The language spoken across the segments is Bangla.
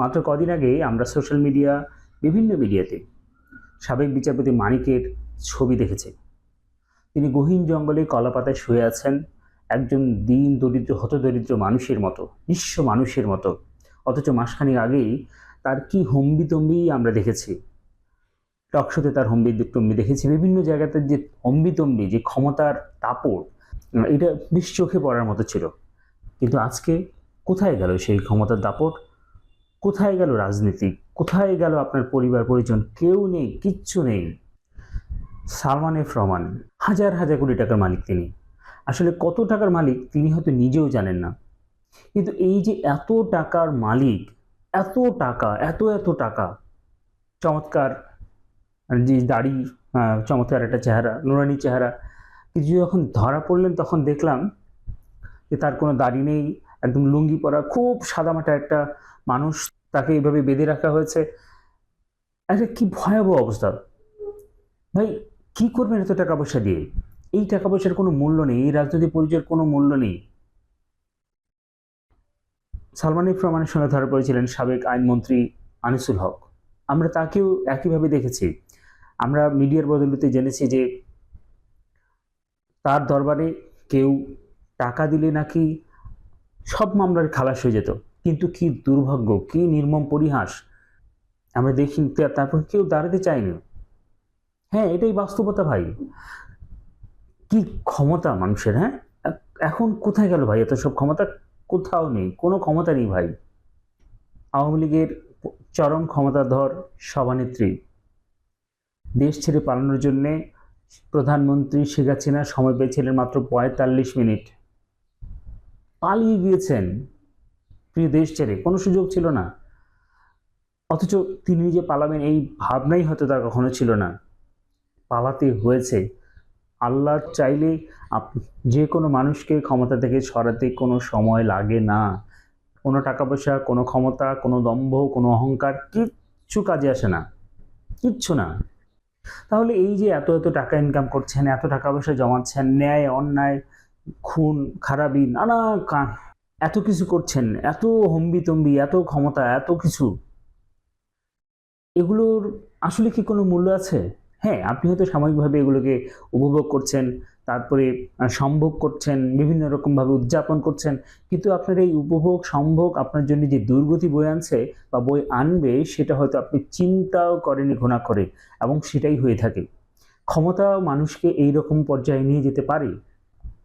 মাত্র কদিন আগে আমরা সোশ্যাল মিডিয়া, বিভিন্ন মিডিয়াতে সাবেক বিচারপতি মানিকের ছবি দেখেছি। তিনি গহীন জঙ্গলে কলাপাতায় শুয়ে আছেন, একজন দিন দরিদ্র, হতদরিদ্র মানুষের মতো, নিঃস্ব মানুষের মতো। অথচ মাসখানেক আগেই তার কি হম্বিতম্বি আমরা দেখেছি। টকশোতে তার হম্বিতম্বি দেখেছি, বিভিন্ন জায়গাতে যে হম্বিতম্বি, যে ক্ষমতার দাপট এটা বেশ চোখে পড়ার মতো ছিল। কিন্তু আজকে কোথায় গেল সেই ক্ষমতার দাপট? কোথায় গেল রাজনীতি? কোথায় গেল আপনার পরিবার, পরিজন? কেউ নেই, কিচ্ছু নেই। সালমান এফ রহমান, হাজার হাজার কোটি টাকার মালিক তিনি। আসলে কত টাকার মালিক তিনি হয়তো নিজেও জানেন না। কিন্তু এই যে এত টাকার মালিক, এত টাকা, এত এত টাকা, চমৎকার যে দাড়ি চমৎকার একটা চেহারা, নুরানি চেহারা কিছু যখন ধরা পড়লেন তখন দেখলাম যে তার কোনো দাড়ি নেই একদম লুঙ্গি পরা খুব সাদামাটা একটা মানুষ, তাকে এইভাবে বেঁধে রাখা হয়েছে। একটা কি ভয়াবহ অবস্থা। ভাই, কি করবেন এত টাকা পয়সা দিয়ে? এই টাকা পয়সার কোনো মূল্য নেই, এই রাজনৈতিক পরিচয়ের কোনো মূল্য নেই। সালমান ইফ রহমানের সঙ্গে ধরা পড়েছিলেন সাবেক আইনমন্ত্রী আনিসুল হক। আমরা তাকেও একইভাবে দেখেছি। আমরা মিডিয়ার বদলতে জেনেছি যে তার দরবারে কেউ টাকা দিলে নাকি সব মামলার খালাস হয়ে যেত। কিন্তু কি দুর্ভাগ্য, কি নির্মম পরিহাস। আমরা দেখি তারপর কেউ দাঁড়াতে চায়নি। হ্যাঁ এটাই বাস্তবতা ভাই। কি ক্ষমতা মানুষের হ্যাঁ? এখন কোথায় গেল ভাই এত সব ক্ষমতা? কোথাও নেই, কোনো ক্ষমতা নেই ভাই। আওয়ামী লীগের চরম ক্ষমতাধর সভানেত্রী। দেশ ছেড়ে পালানোর জন্যে প্রধানমন্ত্রী শেখ হাসিনা সময় পেয়েছিলেন মাত্র পঁয়তাল্লিশ মিনিট। পালিয়ে গিয়েছেন প্রিয় দেশ ছেড়ে। কোনো সুযোগ ছিল না। অথচ তিনি যে পালাবেন এই ভাবনাই হয়তো তার কখনো ছিল না। পালাতে হয়েছে। আল্লাহ চাইলে যে কোনো মানুষকে ক্ষমতা থেকে সরাতে কোনো সময় লাগে না। কোনো টাকা পয়সা কোনো ক্ষমতা, কোনো দম্ভ, কোনো অহংকার কিচ্ছু কাজে আসে না। কিচ্ছু না। তাহলে এই যে এত এত টাকা ইনকাম করছেন, এত টাকা পয়সা জমাচ্ছেন, ন্যায়, অন্যায় খুন, খারাপি, নানা এত কিছু করছেন, এত হম্বিতম্বি, এত ক্ষমতা, এত কিছু। এগুলোর আসলে কি কোনো মূল্য আছে? হ্যাঁ আপনি হয়তো সাময়িকভাবে এগুলোকে উপভোগ করছেন, তারপরে সম্ভোগ করছেন, বিভিন্ন রকমভাবে উদযাপন করছেন, কিন্তু আপনার এই উপভোগ, সম্ভোগ আপনার জন্য যে দুর্গতি বই আনছে বা বই আনবে, সেটা হয়তো আপনি চিন্তাও করেনি ঘোনা করে, এবং সেটাই হয়ে থাকে। ক্ষমতা মানুষকে এই রকম পর্যায়ে নিয়ে যেতে পারে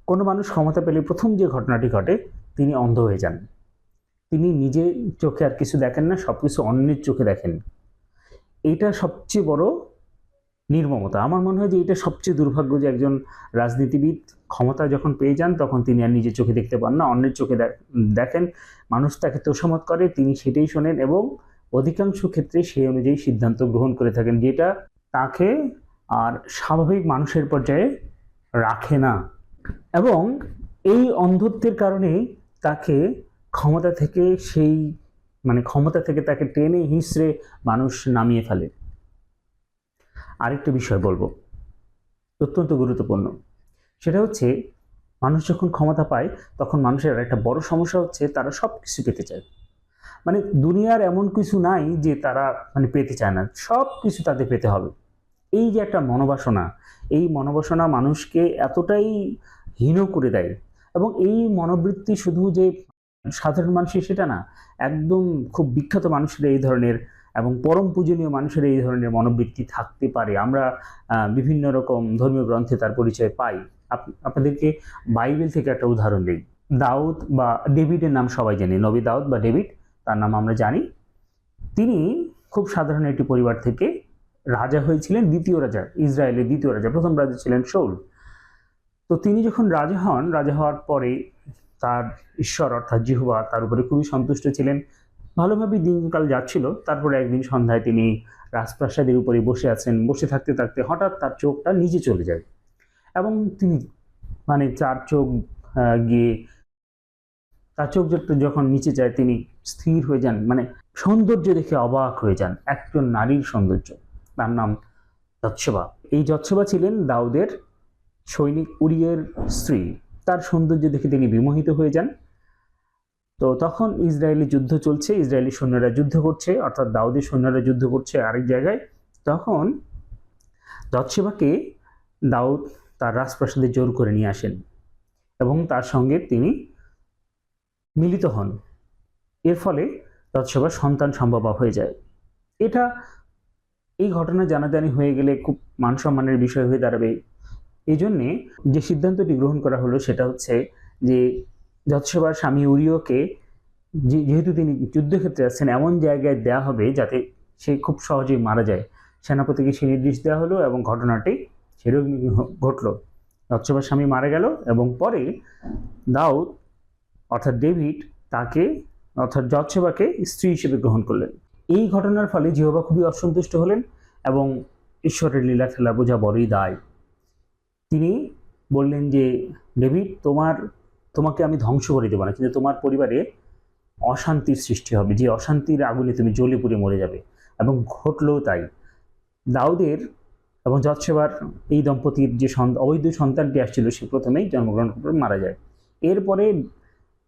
কোনো মানুষ ক্ষমতা পেলে প্রথম যে ঘটনাটি ঘটে, তিনি অন্ধ হয়ে যান। তিনি নিজে চোখে আর কিছু দেখেন না সব কিছু অন্যের চোখে দেখেন। এইটা সবচেয়ে বড় নির্মমতা। আমার মনে হয় যে এটা সবচেয়ে দুর্ভাগ্য যে একজন রাজনীতিবিদ ক্ষমতা যখন পেয়ে যান, তখন তিনি আর নিজের চোখে দেখতে পান না, অন্যের চোখে দেখ- দেখেন। মানুষ তাকে তোষামত করে, তিনি সেটাই শোনেন এবং অধিকাংশ ক্ষেত্রে সেই অনুযায়ী সিদ্ধান্ত গ্রহণ করে থাকেন, যেটা তাকে আর স্বাভাবিক মানুষের পর্যায়ে রাখে না। এবং এই অন্ধত্বের কারণে তাকে ক্ষমতা থেকে সেই মানে ক্ষমতা থেকে তাকে টেনে হিঁচড়ে মানুষ নামিয়ে ফেলে। আরেকটা বিষয় বলব, অত্যন্ত গুরুত্বপূর্ণ। সেটা হচ্ছে, মানুষ যখন ক্ষমতা পায়, তখন মানুষের একটা বড় সমস্যা হচ্ছে, তারা সব কিছু পেতে চায়। মানে দুনিয়ার এমন কিছু নাই যে তারা মানে পেতে চায় না। সব কিছু তাদের পেতে হবে। এই যে একটা মনোবাসনা, এই মনোবাসনা মানুষকে এতটাই হীন করে দেয় এবং এই মনোবৃত্তি শুধু যে সাধারণ মানুষের সেটা না, একদম খুব বিখ্যাত মানুষের এই ধরনের এবং পরম পূজনীয় মানুষের এই ধরনের মনোবৃত্তি থাকতে পারে। আমরা বিভিন্ন রকম ধর্মীয় গ্রন্থে তার পরিচয় পাই। আপ- আপনাদেরকে বাইবেল থেকে একটা উদাহরণ দিই। দাউদ বা ডেভিডের নাম সবাই জানি, নবী দাউদ বা ডেভিড, তার নাম আমরা জানি। তিনি খুব সাধারণ একটি পরিবার থেকে রাজা হয়েছিলেন দ্বিতীয় রাজা, ইসরায়েলের দ্বিতীয় রাজা, প্রথম রাজা ছিলেন শৌল। তো তিনি যখন রাজা হন, রাজা হওয়ার পরে তার ঈশ্বর অর্থাৎ জিহুবা তার উপরে খুবই সন্তুষ্ট ছিলেন। ভালোভাবে দিনকাল যাচ্ছিল, তারপরে একদিন সন্ধ্যায় তিনি রাজপ্রাসাদের উপরে বসে আছেন। বসে থাকতে থাকতে হঠাৎ তার চোখটা নিচে চলে যায় এবং তিনি মানে চার চোখ গিয়ে তার চোখ যখন নিচে যায়, তিনি স্থির হয়ে যান। মানে সৌন্দর্য দেখে অবাক হয়ে যান। একজন নারীর সৌন্দর্য। তার নাম যৎসবা। এই যৎসবা ছিলেন দাউদের সৈনিক উরিয়ের স্ত্রী। তার সৌন্দর্য দেখে তিনি বিমোহিত হয়ে যান। তো তখন ইসরায়েলি যুদ্ধ চলছে, ইসরায়েলি সৈন্যরা যুদ্ধ করছে, অর্থাৎ দাউদি সৈন্যরা যুদ্ধ করছে আরেক জায়গায়। তখন দৎসেবাকে দাউদ তার রাজপ্রাসাদে জোর করে নিয়ে আসেন এবং তার সঙ্গে তিনি মিলিত হন। এর ফলে দৎসেবার সন্তান সম্ভব হয়ে যায়। এটা এই ঘটনা জানাজানি হয়ে গেলে খুব মান সম্মানের বিষয় হয়ে দাঁড়াবে। এই জন্যে যে সিদ্ধান্তটি গ্রহণ করা হলো সেটা হচ্ছে যে যৎসেবার স্বামী উরিয়কে যেহেতু তিনি যুদ্ধক্ষেত্রে আছেন, এমন জায়গায় দেয়া হবে যাতে সে খুব সহজেই মারা যায়। সেনাপতিকে সে নির্দেশ দেওয়া হলো এবং ঘটনাটি সেরকমই ঘ- ঘটলো। যৎসেবার স্বামী মারা গেল এবং পরে দাউদ অর্থাৎ ডেভিড তাকে অর্থাৎ যৎসেবাকে স্ত্রী হিসেবে গ্রহণ করলেন। এই ঘটনার ফলে জিহবা খুবই অসন্তুষ্ট হলেন এবং ঈশ্বরের লীলা খেলা বোঝা বড়ই দায়। তিনি বললেন যে, ডেভিড, তোমার, তোমাকে আমি ধ্বংস করে দেবো না, কিন্তু তোমার পরিবারে অশান্তির সৃষ্টি হবে, যে অশান্তির আগুনে তুমি জ্বলে পুড়ে মরে যাবে এবং ঘটলেও তাই। দাউদের এবং যৎসেবার এই দম্পতির যে অবৈধ সন্তানটি আসছিল, সে প্রথমেই জন্মগ্রহণ করে মারা যায়। এরপরে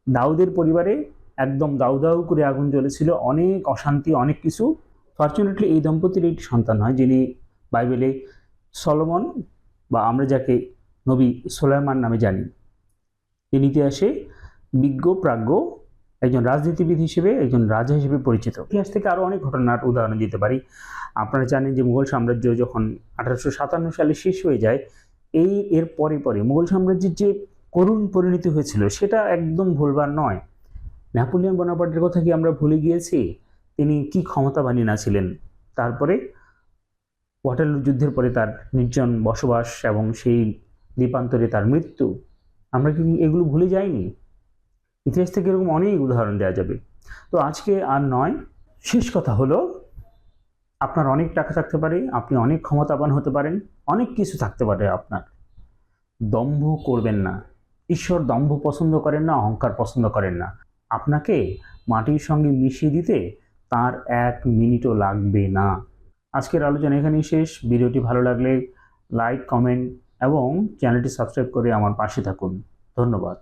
দাউদের পরিবারে একদম দাউ দাউ করে আগুন জ্বলেছিল, অনেক অশান্তি, অনেক কিছু। ফর্চুনেটলি এই দম্পতির একটি সন্তান হয়, যিনি বাইবেলে সলমন বা আমরা যাকে নবী সোলাইমান নামে জানি। তিনি ইতিহাসে বিজ্ঞ, প্রাজ্ঞ, একজন রাজনীতিবিদ হিসেবে, একজন রাজা হিসেবে পরিচিত। ইতিহাস থেকে আরও অনেক ঘটনার উদাহরণ দিতে পারি। আপনারা জানেন যে মুঘল সাম্রাজ্য যখন আঠারোশো সাতান্ন সালে শেষ হয়ে যায়, এই এর পরে পরে মুঘল সাম্রাজ্যের যে করুণ পরিণতি হয়েছিল, সেটা একদম ভুলবার নয়। নেপোলিয়ন বোনাপার্টের কথা কি আমরা ভুলে গিয়েছি? তিনি কি ক্ষমতাবানী না ছিলেন? তারপরে ওয়াটারলু যুদ্ধের পরে তার নির্জন বসবাস এবং সেই দ্বীপান্তরে তার মৃত্যু, আমরা কি এগুলো ভুলে যাইনি? ইতিহাস থেকে এরকম অনেক উদাহরণ দেওয়া যাবে। তো আজকে আর নয়, শেষ কথা হলো, আপনার অনেক টাকা থাকতে পারে, আপনি অনেক ক্ষমতাবান হতে পারেন, অনেক কিছু থাকতে পারে আপনার। দম্ভ করবেন না। ঈশ্বর দম্ভ পছন্দ করেন না, অহংকার পছন্দ করেন না। আপনাকে মাটির সঙ্গে মিশিয়ে দিতে তার এক মিনিটও লাগবে না। আজকের আলোচনা এখানেই শেষ। ভিডিওটি ভালো লাগলে লাইক, কমেন্ট এবং চ্যানেলটি সাবস্ক্রাইব করে আমার পাশে থাকুন। ধন্যবাদ।